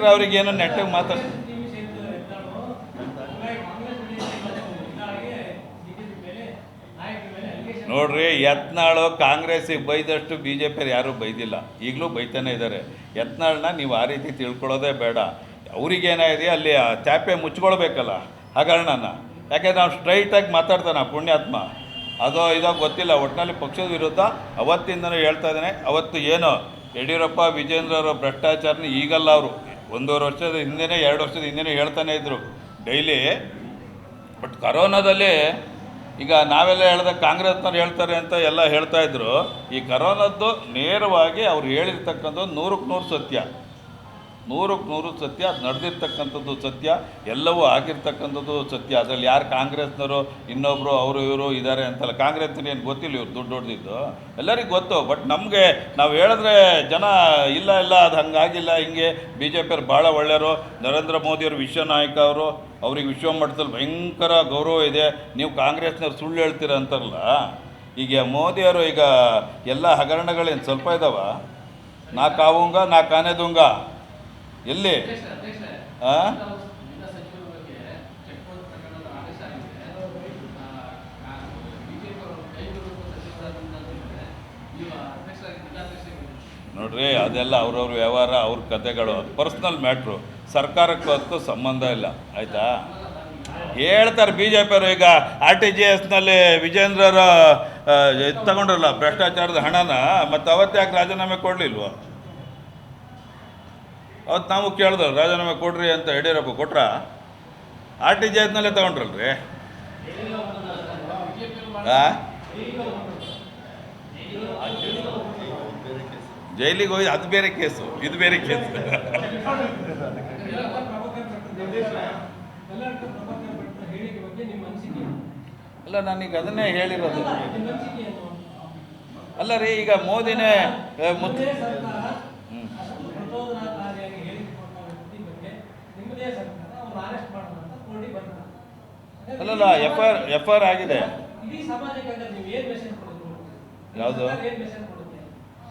ಬಿಟ್ರೆ ಅವ್ರಿಗೆ ಏನೋ ನೆಟ್ಟಿಗೆ ಮಾತಾಡ ನೋಡ್ರಿ, ಯತ್ನಾಳು ಕಾಂಗ್ರೆಸ್ಸಿಗೆ ಬೈದಷ್ಟು ಬಿ ಜೆ ಪಿಯವ್ರು ಯಾರೂ ಬೈದಿಲ್ಲ. ಈಗಲೂ ಬೈತಾನೆ ಇದ್ದಾರೆ ಯತ್ನಾಳನ್ನ ನೀವು ಆ ರೀತಿ ತಿಳ್ಕೊಳ್ಳೋದೇ ಬೇಡ. ಅವ್ರಿಗೇನಾಗಿದೆ ಅಲ್ಲಿ ಆ ಚಾಪೆ ಮುಚ್ಕೊಳ್ಬೇಕಲ್ಲ, ಹಗರಣನ. ಯಾಕೆಂದ್ರೆ ನಾವು ಸ್ಟ್ರೈಟಾಗಿ ಮಾತಾಡ್ತಾನೆ ಪುಣ್ಯಾತ್ಮ. ಅದೋ ಇದೋ ಗೊತ್ತಿಲ್ಲ ಒಟ್ಟಿನಲ್ಲಿ ಪಕ್ಷದ ವಿರುದ್ಧ ಅವತ್ತಿಂದನೂ ಹೇಳ್ತಾ ಇದ್ದಾನೆ, ಅವತ್ತು ಏನು ಯಡಿಯೂರಪ್ಪ ಅವರ ಭ್ರಷ್ಟಾಚಾರನ ಈಗಲ್ಲ ಅವರು. ಒಂದೂವರೆ ವರ್ಷದ ಹಿಂದೆನೇ, ಎರಡು ವರ್ಷದ ಹಿಂದೆನೇ ಹೇಳ್ತಾನೆ ಇದ್ದರು ಡೈಲಿ, ಬಟ್ ಕರೋನಾದಲ್ಲಿ ಈಗ ನಾವೆಲ್ಲ ಹೇಳ್ದೆ ಕಾಂಗ್ರೆಸ್ನವ್ರು ಹೇಳ್ತಾರೆ ಅಂತ ಎಲ್ಲ ಹೇಳ್ತಾ ಇದ್ರು. ಈ ಕರೋನದ್ದು ನೇರವಾಗಿ ಅವ್ರು ಹೇಳಿರ್ತಕ್ಕಂಥದ್ದು ನೂರಕ್ಕೆ ನೂರು ಸತ್ಯ. ನೂರಕ್ಕೆ ನೂರು ಸತ್ಯ, ಅದು ನಡೆದಿರ್ತಕ್ಕಂಥದ್ದು ಸತ್ಯ, ಎಲ್ಲವೂ ಆಗಿರ್ತಕ್ಕಂಥದ್ದು ಸತ್ಯ. ಅದರಲ್ಲಿ ಯಾರು ಕಾಂಗ್ರೆಸ್ನವರು ಇನ್ನೊಬ್ಬರು ಅವರು ಇವರು ಇದ್ದಾರೆ ಅಂತಲ್ಲ. ಕಾಂಗ್ರೆಸ್ ಏನು ಗೊತ್ತಿಲ್ಲ ಇವ್ರು ದುಡ್ಡು ಹೊಡೆದಿದ್ದು. ಎಲ್ಲರಿಗೂ ಗೊತ್ತು, ಬಟ್ ನಮಗೆ ನಾವು ಹೇಳಿದ್ರೆ ಜನ ಇಲ್ಲ ಇಲ್ಲ, ಅದು ಹಂಗಾಗಿಲ್ಲ, ಹಿಂಗೆ. ಬಿ ಜೆ ಪಿಯವ್ರು ಭಾಳ ಒಳ್ಳೆಯರು ನರೇಂದ್ರ ಮೋದಿಯವರು ವಿಶ್ವ ನಾಯಕ ಅವರು. ಅವ್ರಿಗೆ ವಿಶ್ವ ಮಟ್ಟದಲ್ಲಿ ಭಯಂಕರ ಗೌರವ ಇದೆ. ನೀವು ಕಾಂಗ್ರೆಸ್ನವ್ರು ಸುಳ್ಳು ಹೇಳ್ತೀರ ಅಂತಾರಲ್ಲ. ಈಗ ಮೋದಿಯವರು ಈಗ ಎಲ್ಲ ಹಗರಣಗಳೇನು ಸ್ವಲ್ಪ ಇದ್ದಾವ ನಾ ಕಾವುಂಗ, ನಾ ಕಾನೆದುಂಗ. ಎಲ್ಲಿ? ನೋಡ್ರಿ, ಅದೆಲ್ಲ ಅವ್ರವ್ರ ವ್ಯವಹಾರ, ಅವ್ರ ಕತೆಗಳು. ಪರ್ಸ್ನಲ್ ಮ್ಯಾಟ್ರು ಸರ್ಕಾರಕ್ಕೂ ಅದಕ್ಕೂ ಸಂಬಂಧ ಇಲ್ಲ. ಆಯಿತಾ? ಹೇಳ್ತಾರೆ ಬಿ ಜೆ ಪಿಯವರು ಈಗ ಆರ್ ಟಿ ಜಿ ಎಸ್ನಲ್ಲಿ ವಿಜೇಂದ್ರರ ಇದು ತಗೊಂಡ್ರಲ್ಲ ಭ್ರಷ್ಟಾಚಾರದ ಹಣನ, ಮತ್ತು ಅವತ್ತು ಯಾಕೆ ರಾಜೀನಾಮೆ ಕೊಡಲಿಲ್ವ? ಅವತ್ತು ನಾವು ಕೇಳ್ದಲ್ಲ ರಾಜೀನಾಮೆ ಕೊಡ್ರಿ ಅಂತ ಯಡಿಯೂರಪ್ಪ ಕೊಟ್ರ ಆರ್ ಟಿ ಜಿ ಎಸ್ನಲ್ಲೇ ತಗೊಂಡ್ರಲ್ರಿ? ಜೈಲಿಗೆ ಹೋಗಿ ಅದು ಬೇರೆ ಕೇಸು ಇದು ಬೇರೆ ಕೇಸು. ಅಲ್ಲ ನಾನೀಗ ಅದನ್ನೇ ಹೇಳಿರೋದು. ಅಲ್ಲ ರೀ ಈಗ ಮೋದಿನೇ ಆ, ಅಲ್ಲಲ್ಲ ಎಫ್ ಆರ್ ಎಫ್ ಆರ್ ಆಗಿದೆ. ಯಾವುದು?